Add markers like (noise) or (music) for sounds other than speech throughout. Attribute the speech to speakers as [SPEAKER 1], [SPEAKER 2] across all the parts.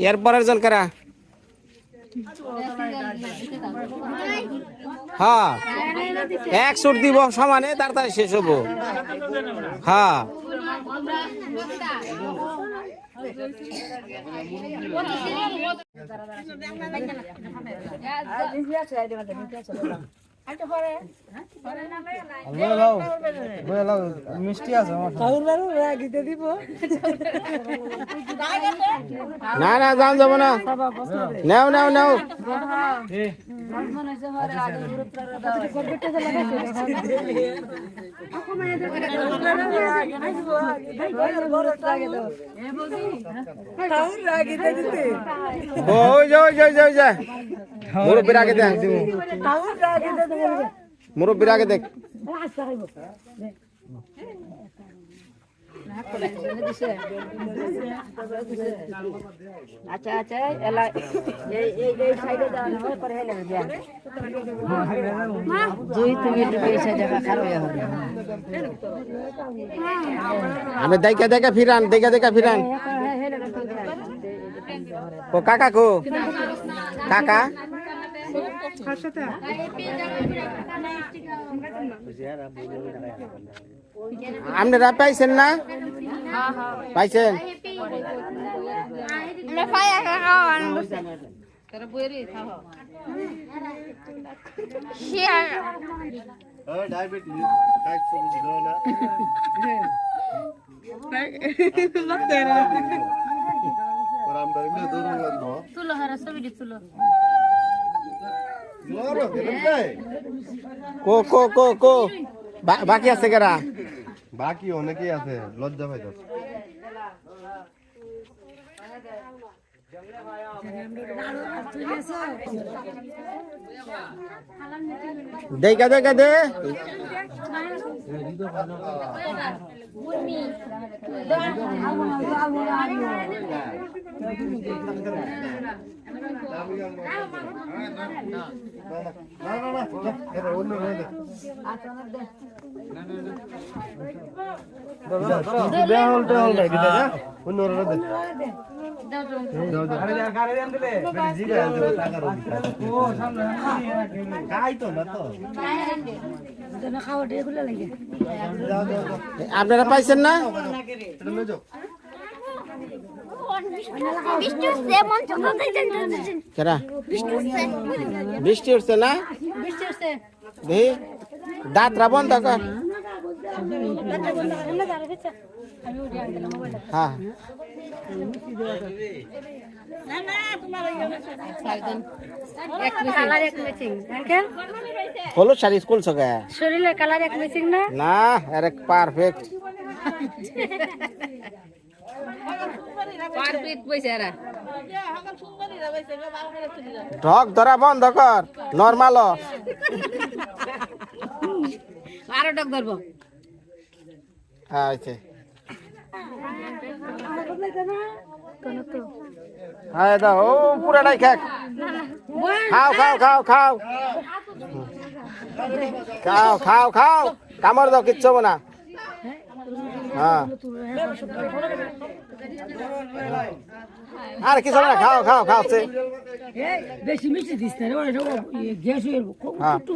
[SPEAKER 1] এর পরের জন কারা হ্যাঁ এক সুট দিব সমানে তাড়াতাড়ি শেষ হব। হ্যাঁ।
[SPEAKER 2] মিষ্টি আছে আমার
[SPEAKER 1] না না যাও যাব না। নাও নাও নাও। মুরব্বীর আগে দেখ মুরব্বীর আগে দেখ।
[SPEAKER 3] আচ্ছা আচ্ছা এলা এই এই এই সাইডে দাও না পরে হেলে যা দুই তুমি পয়সা দেখা খারাপ হবে।
[SPEAKER 1] আমি দেখা দেখা ফিরান দেখা দেখা ফিরান। ও কাকা কো? কাকা? আপনারা পাইছেন না? পাইছেন? (laughs)
[SPEAKER 4] তুলো হারা ছবিটি তুলো।
[SPEAKER 1] কো কো কো কো বা- বাকি আছে কেরা
[SPEAKER 2] বাকি অনেকেই আছে লজ্জা পাইতো
[SPEAKER 1] দেখা দেখা দে
[SPEAKER 2] অন্য দিতে
[SPEAKER 1] আপনারা পাইছেন না? বৃষ্টি উঠছে না? দাঁতরা বন্ধ কর। হ্যাঁ।
[SPEAKER 4] এক আঙ্কেল
[SPEAKER 1] হলুদ শাড়ি স্কুল সগে
[SPEAKER 4] শরীরের কালার এক ম্যাচিং না?
[SPEAKER 1] না আরে পারফেক্ট
[SPEAKER 4] পারফেক্ট
[SPEAKER 1] ঢক ধরা বন্ধ কর। নর্মাল
[SPEAKER 4] আরও ডক ধরবো।
[SPEAKER 1] আচ্ছা। হ্যাঁ দাও, ও পুরাটাই খাক। খাও খাও খাও খাও। খাও খাও খাও। কামড় দাও, কিচ্ছু না। হ্যাঁ। আর কিছু না খাও খাও খাও, সে।
[SPEAKER 3] বেশি মিষ্টি দিস না গ্যাস হয়ে
[SPEAKER 1] হ্যাঁ।
[SPEAKER 3] একটু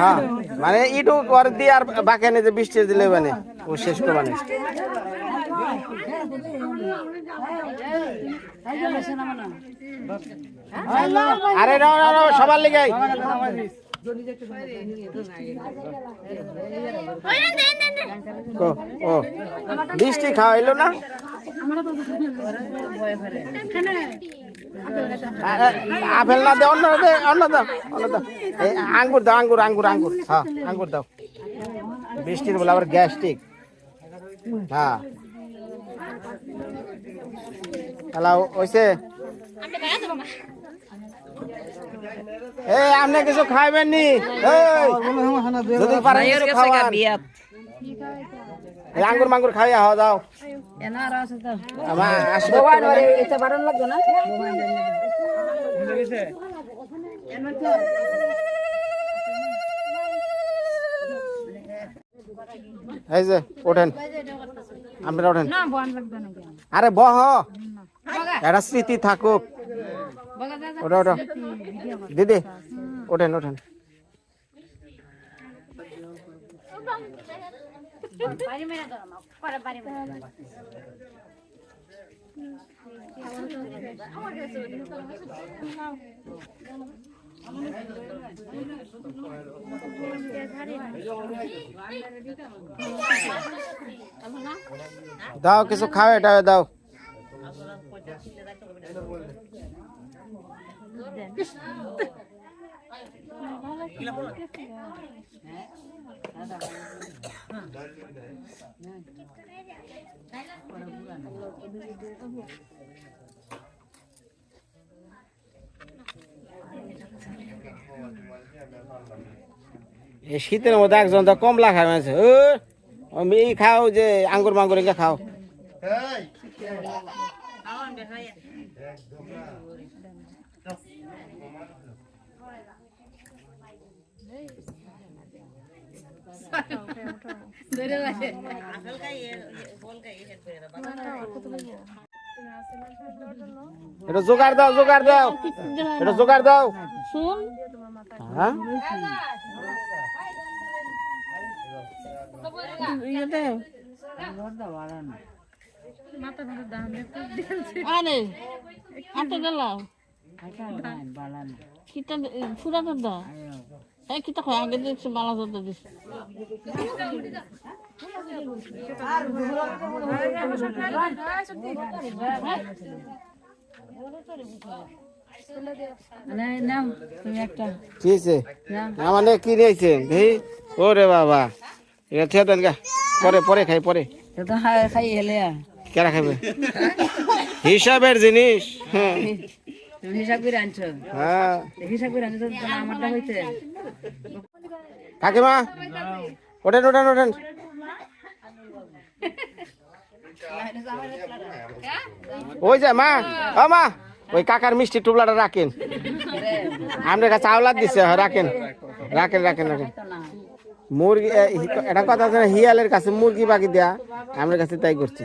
[SPEAKER 1] হ্যাঁ মানে ইটু করে দিয়ে আর বাকি এনে যে বৃষ্টি দিলে মানে ও শেষ করে মানে আরে না না না সবার লিগাই ও ও বৃষ্টি খাওয়াইলো না? আপেল না দে, অন্য দে, অন্য দাও অন্য দাও এই আঙ্গুর দাও, আঙ্গুর আঙ্গুর আঙ্গুর। হ্যাঁ আঙ্গুর দাও। বৃষ্টির বলে আবার গ্যাস্ট্রিক। হ্যাঁ। খেলা হয়েছে
[SPEAKER 5] এই, আপনি কিছু খাইবেন নি? যদি কিছু। আঙ্গুর মাঙ্গুর আমার আসবে
[SPEAKER 1] এটা বারণ লাগতো না?
[SPEAKER 5] এই যে ওঠেন। আপনারা ওঠেন। আরে বহ। একটা স্মৃতি থাকুক। ওটা ওটা দিদি ওঠেন ওঠেন।
[SPEAKER 4] দাও
[SPEAKER 5] কিছু খাও এটা দাও। শীতের মধ্যে একজন তো কমলা মানে ও আমি খাও যে আঙ্গুর মাঙ্গুর খাও। এটা জোগাড় দাও জোগাড় দাও। এটা জোগাড় দাও।
[SPEAKER 4] শুন।
[SPEAKER 5] হ্যাঁ?
[SPEAKER 6] কিতা ফুরা এই আগে মালা
[SPEAKER 1] তুমি
[SPEAKER 5] কি নিয়ে কি নিয়েছেন ওরে বাবা। এটা খেয়ে দেন পরে পরে খাই পরে।
[SPEAKER 1] খাই হেলে
[SPEAKER 5] কেরা খাবে হিসাবের জিনিস। হ্যাঁ।
[SPEAKER 1] তুমি হিসাব করে আনছো?
[SPEAKER 5] হ্যাঁ।
[SPEAKER 1] হিসাব করে আনছো তো আমারটা হইতে।
[SPEAKER 5] কাকিমা ওঠেন ওঠেন ওঠেন। ওই যে মা ও মা ওই কাকার মিষ্টি টুবলাটা রাখেন। আপনার কাছে আওলাদ দিছে হ্যাঁ, রাখেন। রাখেন রাখেন রাখেন। মুরগি এটা কথা আছে না, হিয়ালের কাছে মুরগি বাকি দেয়া আমার কাছে তাই করছি।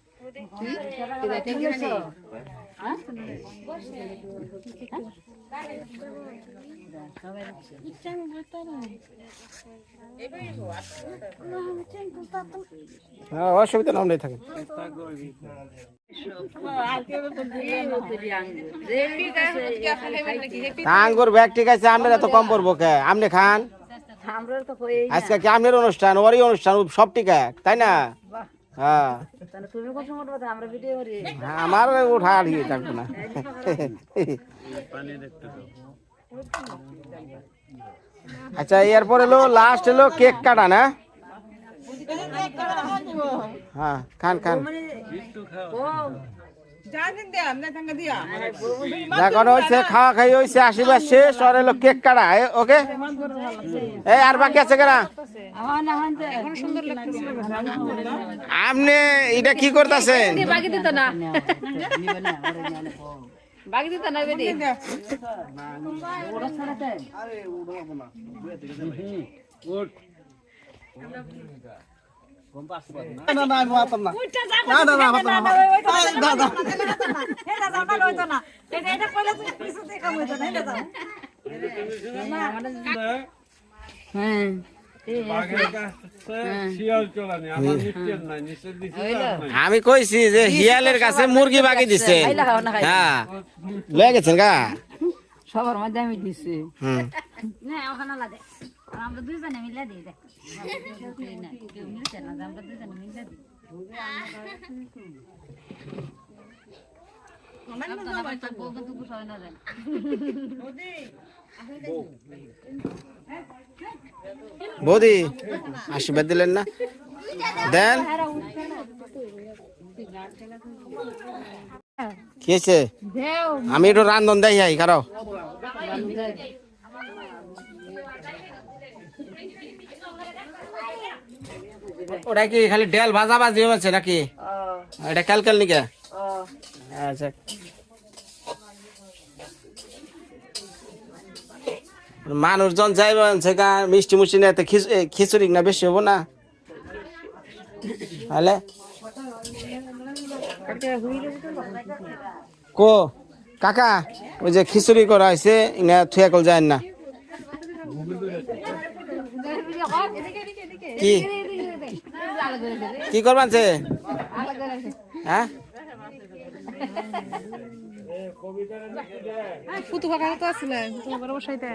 [SPEAKER 5] অসুবিধা নাম নেই থাকে আঙ্গুর ব্যাগ ঠিক আছে আপনার এত কম পড়ব কে? আপনি খান?
[SPEAKER 1] আমরা
[SPEAKER 5] আজকে কি আপনার অনুষ্ঠান? ওরই অনুষ্ঠান সব ঠিক আছে তাই না? হ্যাঁ।
[SPEAKER 1] তাহলে তুমি কত সময় উঠবো? আমরা ভিডিও করি।
[SPEAKER 5] আমার উঠা থাকব থাকবে না। আচ্ছা এরপর এলো লাস্ট এলো কেক কাটা না? হ্যাঁ খান খান। এখন হয়েছে খাওয়া খাই হয়েছে আশীর্বাদ শেষ আর এলো কেক কাটা ওকে এই আর বাকি আছে কেনা আপনি এটা কি করতেছেন
[SPEAKER 4] বাকি দিত না বাকি দিত না বেটি
[SPEAKER 3] না
[SPEAKER 1] হ্যাঁ
[SPEAKER 5] আমি কইছি যে হিয়ালের কাছে মুরগি বাকি দিছে। হ্যাঁ। লয়ে গেছেন গা?
[SPEAKER 1] সবার মধ্যে আমি দিছি।
[SPEAKER 4] না ওখানে আমরা দুইজনে মিলে দিই
[SPEAKER 5] বৌদি আশীর্বাদ দিলেন না? দেন। কি আমি একটু রান্ধন আই কারও ওটা কি খালি ডেল ভাজা ভাজি হচ্ছে নাকি এটা ক্যালকাল নিকে? আচ্ছা মানুষজন যাইবে সেটা মিষ্টি মুষ্টি নিয়ে খিচুড়ি না বেশি হব না। তাহলে? কো? কাকা ওই যে খিচুড়ি করা হয়েছে ইনা থুয়া কল যায় না। কি? কি করবান সে? হ্যাঁ?
[SPEAKER 1] ফুটু কাকা তো আসলে তোমার বসাইতে